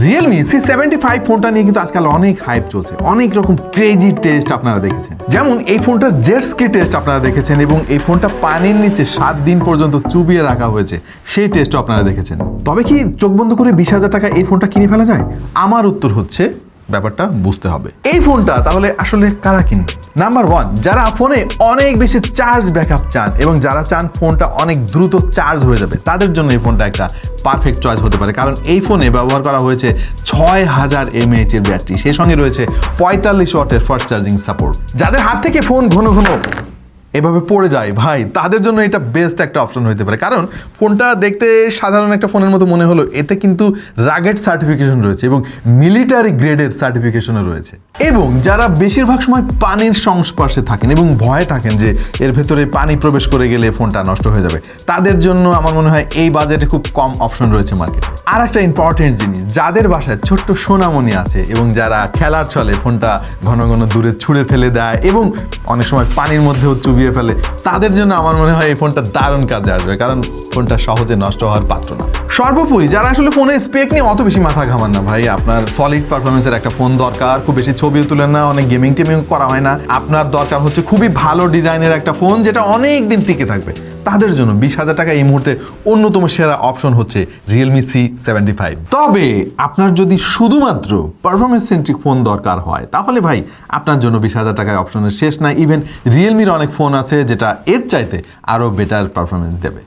Realme C seventy five ফোনটা নিয়ে কিন্তু আজকাল অনেক হাইপ চলছে। অনেক রকম ক্রেজি টেস্ট আপনারা দেখেছেন। যেমন এই ফোনটার জেট স্কি টেস্ট আপনারা দেখেছেন এবং এই ফোনটা পানির নিচে সাত দিন পর্যন্ত চুবিয়ে রাখা হয়েছে, সেই টেস্টও আপনারা দেখেছেন। তবে কি চোখ বন্ধ করে বিশ হাজার টাকা এই ফোনটা কিনে ফেলা যায়? আমার উত্তর হচ্ছে, ব্যাপারটা বুঝতে হবে। এই ফোনটা তাহলে আসলে কারা কিনবে? নাম্বার ওয়ান যারা ফোনে অনেক বেশি চার্জ ব্যাকআপ চান এবং যারা চান ফোনটা অনেক দ্রুত চার্জ হয়ে যাবে, তাদের জন্য এই ফোনটা একটা পারফেক্ট চয়েস হতে পারে। কারণ এই ফোনে ব্যবহার করা হয়েছে ছয় হাজার এমএএচ এর ব্যাটারি, সেই সঙ্গে রয়েছে পঁয়তাল্লিশ ওয়াটের ফাস্ট চার্জিং সাপোর্ট যাদের হাত থেকে ফোন ঘন ঘন এভাবে পড়ে যায়, ভাই, তাদের জন্য এটা বেস্ট একটা অপশন হতে পারে। কারণ ফোনটা দেখতে সাধারণ একটা ফোনের মতো মনে হলো, এতে কিন্তু রাগেট সার্টিফিকেশন রয়েছে এবং মিলিটারি গ্রেডের সার্টিফিকেশনও রয়েছে। এবং যারা বেশিরভাগ সময় পানির সংস্পর্শে থাকেন এবং ভয়ে থাকেন যে এর ভেতরে পানি প্রবেশ করে গেলে ফোনটা নষ্ট হয়ে যাবে, তাদের জন্য আমার মনে হয় এই বাজেটে খুব কম অপশন রয়েছে মার্কেটে আর একটা ইম্পর্টেন্ট জিনিস, যাদের বাসায় ছোট্ট সোনামণি আছে এবং যারা খেলার ছলে ফোনটা ঘন ঘন দূরে ছুঁড়ে ফেলে দেয় এবং অনেক সময় পানির মধ্যেও চুবিয়ে ফেলে, তাদের জন্য আমার মনে হয় এই ফোনটা দারুণ কাজে আসবে, কারণ ফোনটা সহজে নষ্ট হওয়ার পাত্র সর্বোপরি যারা আসলে ফোনের স্পেক নিয়ে অত বেশি মাথা ঘামান না ভাই, আপনার সলিড পারফরমেন্সের একটা ফোন দরকার, খুব বেশি ছবিও তুলেন না, অনেক গেমিং টেমিং করা হয় না। আপনার দরকার হচ্ছে খুবই ভালো ডিজাইনের একটা ফোন যেটা অনেক দিন টিকে থাকবে। তাদের জন্য বিশ হাজার টাকা এই মুহূর্তে অন্যতম সেরা অপশন হচ্ছে রিয়েলমি সি সেভেন্টি ফাইভ তবে আপনার যদি শুধুমাত্র পারফরমেন্স সেন্ট্রিক ফোন দরকার হয়, তাহলে ভাই আপনার জন্য বিশ হাজার টাকায় অপশনের শেষ নাই। ইভেন রিয়েলমির অনেক ফোন আছে যেটা এর চাইতে আরও বেটার পারফরমেন্স দেবে।